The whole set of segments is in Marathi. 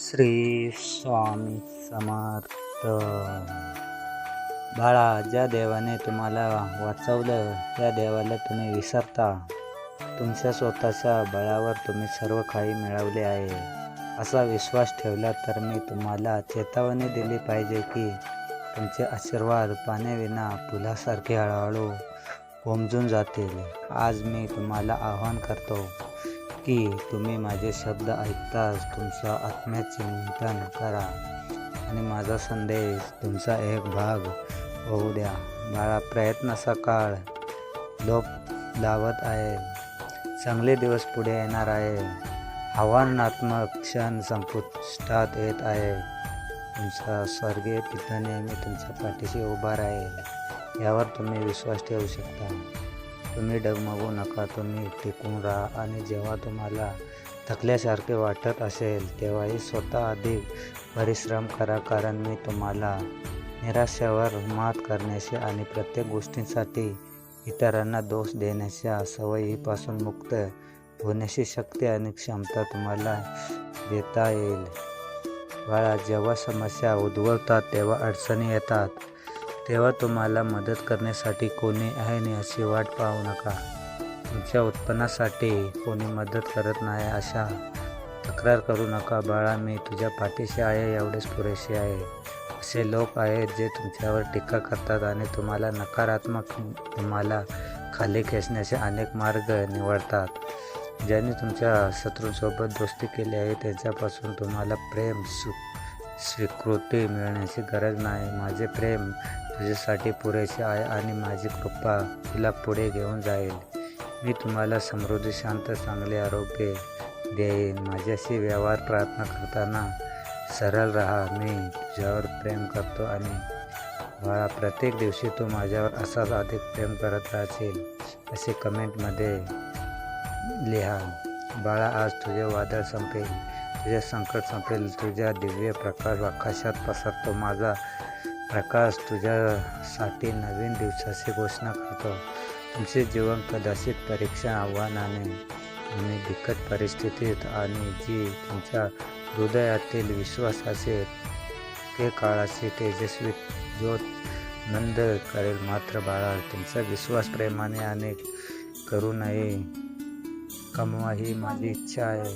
श्री स्वामी समर्थ. बाळा ज्या देवाने तुम्हाला वाचवलं त्या देवाला तुम्ही विसरता. तुमच्या स्वतःच्या बळावर तुम्ही सर्व काही मिळवले आहे. असा विश्वास ठेवला तर मी तुम्हाला चेतावणी दिली पाहिजे की तुमचे आशीर्वाद पाण्याविना फुलासारखे हळूहळू कोमजून जातील. आज मी तुम्हाला आवाहन करतो की तुम्ही माझे शब्द ऐकताच तुमचं आत्म्यात चिंतन करा. आणि माझा संदेश तुमचा एक भाग होऊ द्या. बाळा प्रयत्न सकाळ. लोप लावत आहे. चांगले दिवस पुढे येणार आहे. आव्हानात्मक क्षण संपुष्टात येत आहे. तुमचा स्वर्गीय पिता नेहमी तुमच्या पाठीशी उभा राहील. यावर तुम्ही विश्वास ठेवू शकता. तुम्ही डगमगू नका तुम्ही टिकून राहा. आणि जेव्हा तुम्हाला थकल्यासारखे वाटत असेल तेव्हाही स्वतः अधिक परिश्रम करा कारण मी तुम्हाला निराशावर मात करण्याची आणि प्रत्येक गोष्टींसाठी इतरांना दोष देण्याच्या सवयीपासून मुक्त होण्याची शक्ती आणि क्षमता तुम्हाला देता येईल. बाळा जेव्हा समस्या उद्भवतात तेव्हा अडचणी येतात. तेव्हा तुम्हाला मदत करण्यासाठी कोणी आहे नाही अशी वाट पाहू नका. तुमच्या उत्पन्नासाठी कोणी मदत करत नाही अशा तक्रार करू नका. बाळा मी तुझ्या पाठीशी आहे एवढेच पुरेसे आहे. असे लोक आहेत जे तुमच्यावर टीका करतात आणि तुम्हाला नकारात्मक तुम्हाला खाली खेचण्याचे अनेक मार्ग निवडतात. ज्यांनी तुमच्या शत्रूंसोबत दोस्ती केली आहे त्यांच्यापासून तुम्हाला प्रेम सु स्वीकृती मिळण्याची गरज नाही. माझे प्रेम तुझ्यासाठी पुरेसे आहे आणि माझी कृपा तुला पुढे घेऊन जाईल. मी तुम्हाला समृद्धी शांत चांगले आरोग्य देईन. माझ्याशी व्यवहार प्रार्थना करताना सरळ राहा. मी तुझ्यावर प्रेम करतो आणि बाळा प्रत्येक दिवशी तू माझ्यावर असाच अधिक प्रेम करत राहशील असे कमेंटमध्ये लिहा. बाळा आज तुझे वादळ संपेल तुझे संकट संपेल तुझ्या दिव्य प्रकाश आकाशात पसरतो. माझा प्रकाश तुझ्यासाठी नवीन दिवसाची घोषणा करतो. तुमचे जीवन कदाचित परीक्षा आव्हानाने आणि बिकट परिस्थितीत आणि जी तुमच्या हृदयातील विश्वासाचे ते काळाचे तेजस्वी ज्योत नंद करेल. मात्र बाळा तुमचा विश्वास प्रेमाने आणि करू नये कमवा ही माझी इच्छा आहे.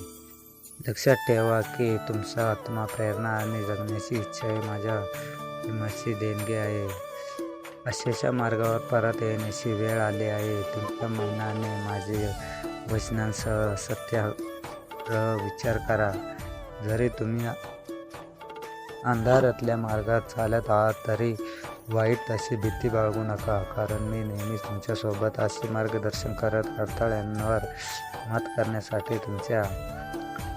लक्षात ठेवा की तुमचा आत्मा प्रेरणा आणि जगण्याची इच्छा आहे माझ्या प्रेमाची देणगी आहे. अशाच्या मार्गावर परत येण्याची वेळ आली आहे. तुमच्या मनाने माझे वचनांसह सत्याग्रह विचार करा. जरी तुम्ही अंधारातल्या मार्गात चालत आहात तरी वाईट अशी भीती बाळगू नका. कारण मी नेहमी तुमच्यासोबत असे मार्गदर्शन करत अडथळ्यांवर मात करण्यासाठी तुमच्या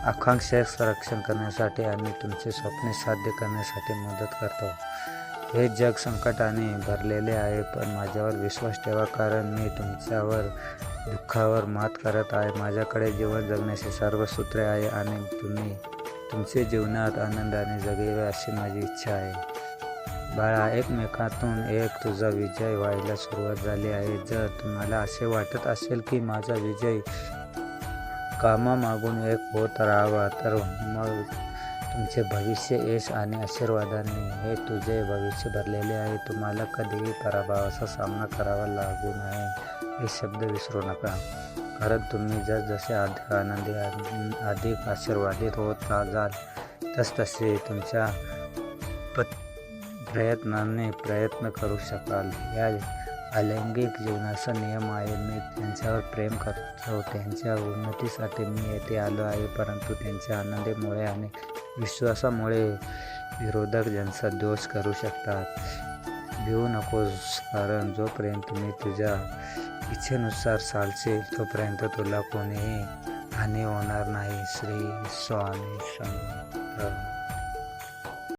आकांक्षा संरक्षण करण्यासाठी आणि तुमचे स्वप्ने साध्य करण्यासाठी मदत करतो. हे जग संकटाने भरलेले आहे पण माझ्यावर विश्वास ठेवा कारण मी तुमच्यावर दुःखावर मात करत आहे. माझ्याकडे जीवन जगण्याचे सर्व सूत्रे आहे आणि तुम्ही तुमचे जीवनात आनंदाने जगेवे अशी माझी इच्छा आहे. बाळा एकमेकातून एक तुझा विजय व्हायला सुरुवात झाली आहे. जर तुम्हाला असे वाटत असेल की माझा विजय कामामागून एक होत राहावा तर मग तुमचे भविष्य यश आणि आशीर्वादाने हे तुझे भविष्य भरलेले आहे. तुम्हाला कधीही पराभवाचा सामना करावा लागू नये. हे शब्द विसरू नका. कारण तुम्ही जसजसे अधिक आनंदी अधिक आशीर्वादित होत जाल तसतसे तुमच्या प प्रयत्नाने प्रयत्न करू शकाल. या अलैंगिक जीवनाचा नियम आहे. मी त्यांच्यावर प्रेम करतो. त्यांच्या उन्नतीसाठी मी येथे आलो आहे परंतु त्यांच्या आनंदीमुळे आणि विश्वासामुळे विरोधक ज्यांचा दोष करू शकतात. भिवू नकोस कारण जोपर्यंत तुम्ही तुझ्या इच्छेनुसार चालशील तोपर्यंत तुला कोणीही हानी होणार नाही. श्री स्वामी समर्थ